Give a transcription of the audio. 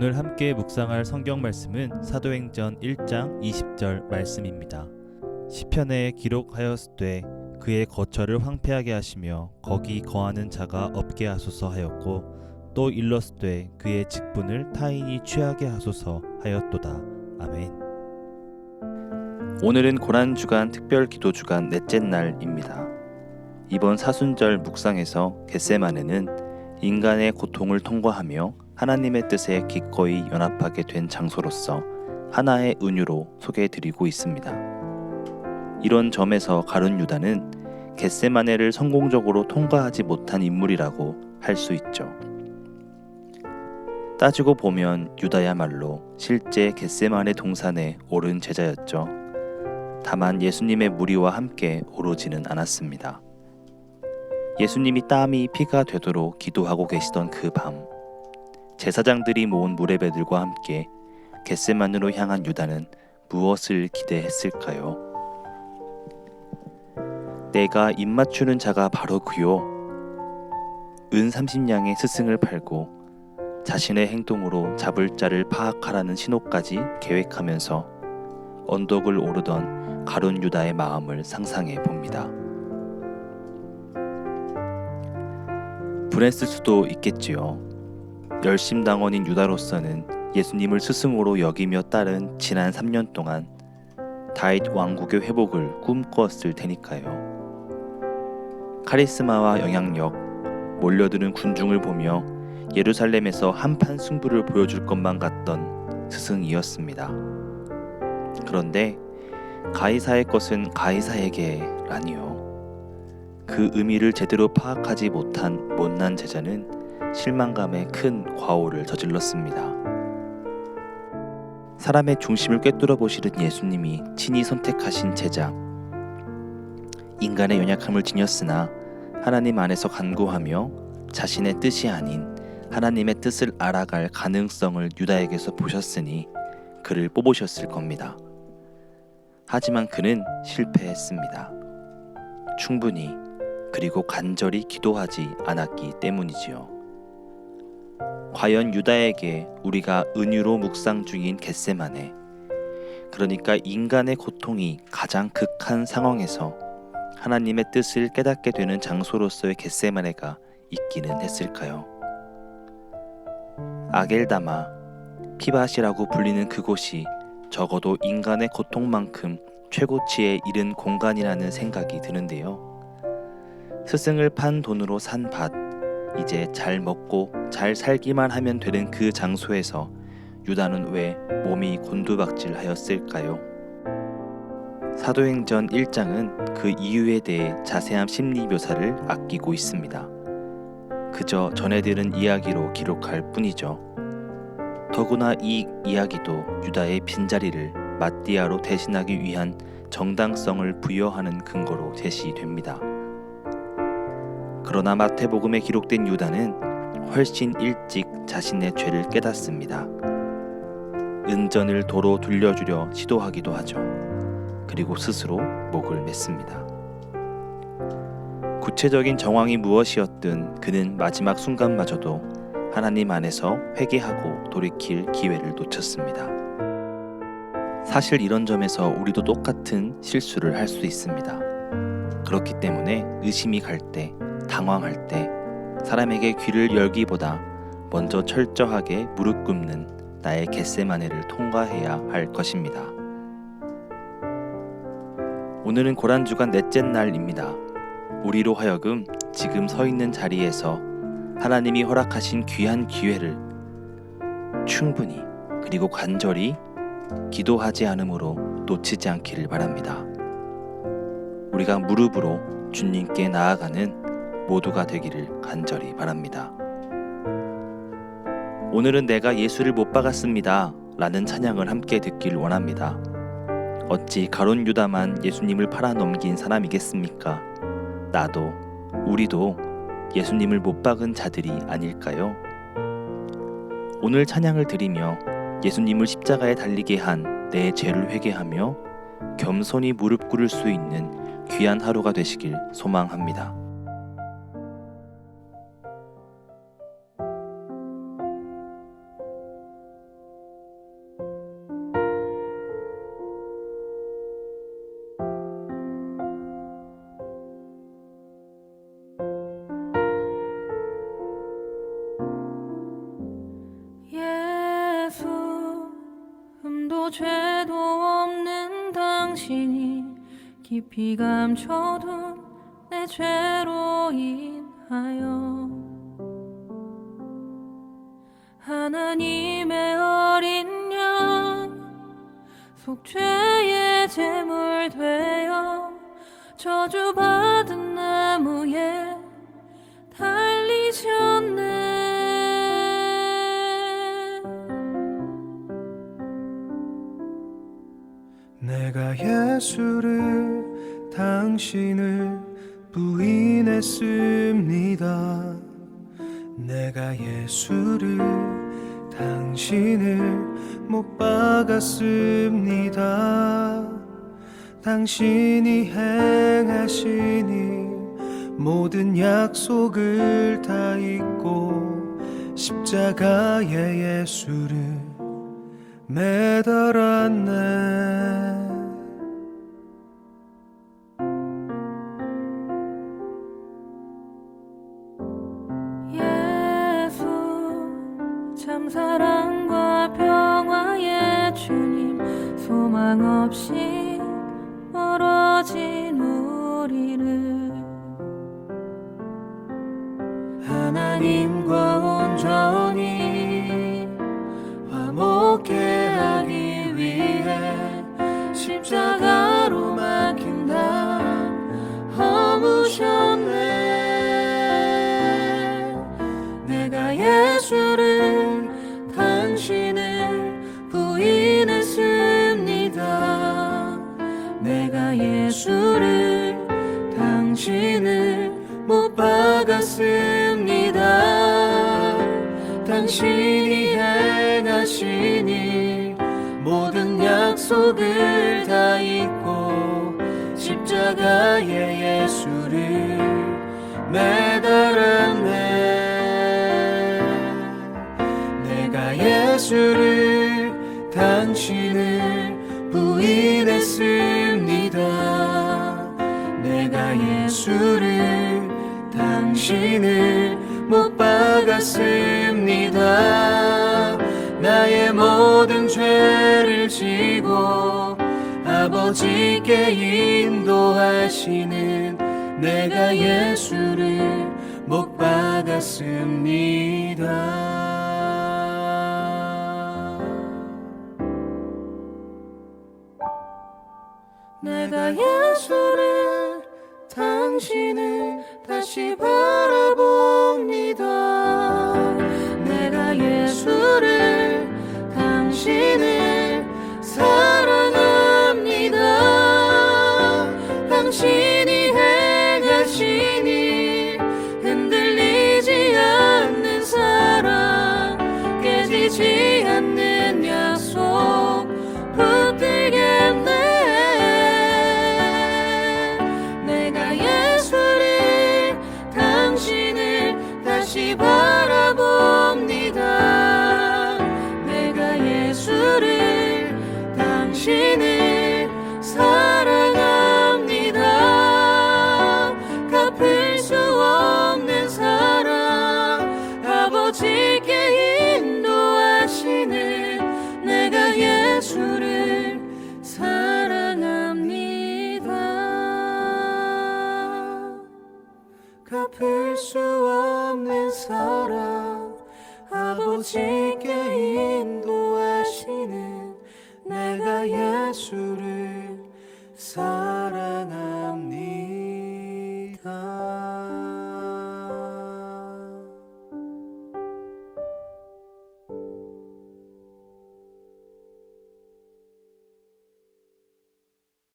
오늘 함께 묵상할 성경 말씀은 사도행전 1장 20절 말씀입니다. 시편에 기록하였으되 그의 거처를 황폐하게 하시며 거기 거하는 자가 없게 하소서 하였고 또 일렀으되 그의 직분을 타인이 취하게 하소서 하였도다. 아멘. 오늘은 고란 주간 특별 기도 주간 넷째 날입니다. 이번 사순절 묵상에서 겟세마네는 인간의 고통을 통과하며 하나님의 뜻에 기꺼이 연합하게 된 장소로서 하나의 은유로 소개해드리고 있습니다. 이런 점에서 가룟 유다는 겟세마네를 성공적으로 통과하지 못한 인물이라고 할 수 있죠. 따지고 보면 유다야말로 실제 겟세마네 동산에 오른 제자였죠. 다만 예수님의 무리와 함께 오르지는 않았습니다. 예수님이 땀이 피가 되도록 기도하고 계시던 그 밤, 제사장들이 모은 무레배들과 함께 겟세만으로 향한 유다는 무엇을 기대했을까요? 내가 입 맞추는 자가 바로 그요. 은 30냥의 스승을 팔고 자신의 행동으로 잡을 자를 파악하라는 신호까지 계획하면서 언덕을 오르던 가룟 유다의 마음을 상상해 봅니다. 불했을 수도 있겠지요. 열심당원인 유다로서는 예수님을 스승으로 여기며 따른 지난 3년 동안 다윗 왕국의 회복을 꿈꿨을 테니까요. 카리스마와 영향력, 몰려드는 군중을 보며 예루살렘에서 한판 승부를 보여줄 것만 같던 스승이었습니다. 그런데 가이사의 것은 가이사에게라니요. 그 의미를 제대로 파악하지 못한 못난 제자는 실망감에 큰 과오를 저질렀습니다. 사람의 중심을 꿰뚫어 보시는 예수님이 친히 선택하신 제자. 인간의 연약함을 지녔으나 하나님 안에서 간구하며 자신의 뜻이 아닌 하나님의 뜻을 알아갈 가능성을 유다에게서 보셨으니 그를 뽑으셨을 겁니다. 하지만 그는 실패했습니다. 충분히 그리고 간절히 기도하지 않았기 때문이지요. 과연 유다에게 우리가 은유로 묵상 중인 겟세만에 그러니까 인간의 고통이 가장 극한 상황에서 하나님의 뜻을 깨닫게 되는 장소로서의 겟세마네가 있기는 했을까요? 아겔다마 피바시라고 불리는 그곳이 적어도 인간의 고통만큼 최고치에 이른 공간이라는 생각이 드는데요. 스승을 판 돈으로 산 밭, 이제 잘 먹고 잘 살기만 하면 되는 그 장소에서 유다는 왜 몸이 곤두박질하였을까요? 사도행전 1장은 그 이유에 대해 자세한 심리 묘사를 아끼고 있습니다. 그저 전해 들은 이야기로 기록할 뿐이죠. 더구나 이 이야기도 유다의 빈자리를 마띠아로 대신하기 위한 정당성을 부여하는 근거로 제시됩니다. 그러나 마태복음에 기록된 유다는 훨씬 일찍 자신의 죄를 깨닫습니다. 은전을 도로 돌려주려 시도하기도 하죠. 그리고 스스로 목을 맺습니다. 구체적인 정황이 무엇이었든 그는 마지막 순간마저도 하나님 안에서 회개하고 돌이킬 기회를 놓쳤습니다. 사실 이런 점에서 우리도 똑같은 실수를 할 수 있습니다. 그렇기 때문에 의심이 갈 때, 당황할 때, 사람에게 귀를 열기보다 먼저 철저하게 무릎 꿇는 나의 겟세마네를 통과해야 할 것입니다. 오늘은 고란 주간 넷째 날입니다. 우리로 하여금 지금 서 있는 자리에서 하나님이 허락하신 귀한 기회를 충분히 그리고 간절히 기도하지 않으므로 놓치지 않기를 바랍니다. 우리가 무릎으로 주님께 나아가는 모두가 되기를 간절히 바랍니다. 오늘은 내가 예수를 못 박았습니다. 라는 찬양을 함께 듣길 원합니다. 어찌 가론 유다만 예수님을 팔아 넘긴 사람이겠습니까? 나도 우리도 예수님을 못 박은 자들이 아닐까요? 오늘 찬양을 드리며 예수님을 십자가에 달리게 한 내 죄를 회개하며 겸손히 무릎 꿇을 수 있는 귀한 하루가 되시길 소망합니다. 당신이 깊이 감춰둔 내 죄로 인하여 하나님의 어린 양 속죄의 제물 되어 저주받은 예수를 당신을 부인했습니다. 내가 예수를 당신을 못 박았습니다. 당신이 행하시니 모든 약속을 다 잊고 십자가의 예수를 매달았네. 소망 없이 멀어진 우리를. 하나님과 온전히 화목해 하기 위해 십자가 못 박았습니다. 당신이 행하시니 모든 약속을 다 잊고 십자가의 예수를 매달았네. 내가 예수를 당신을 박았습니다. 나의 모든 죄를 지고 아버지께 인도하시는 내가 예수를 못 박았습니다. 내가 예수를 당신을 다시 바 흔들리지 않는 사랑 깨지지 예수를 사랑합니다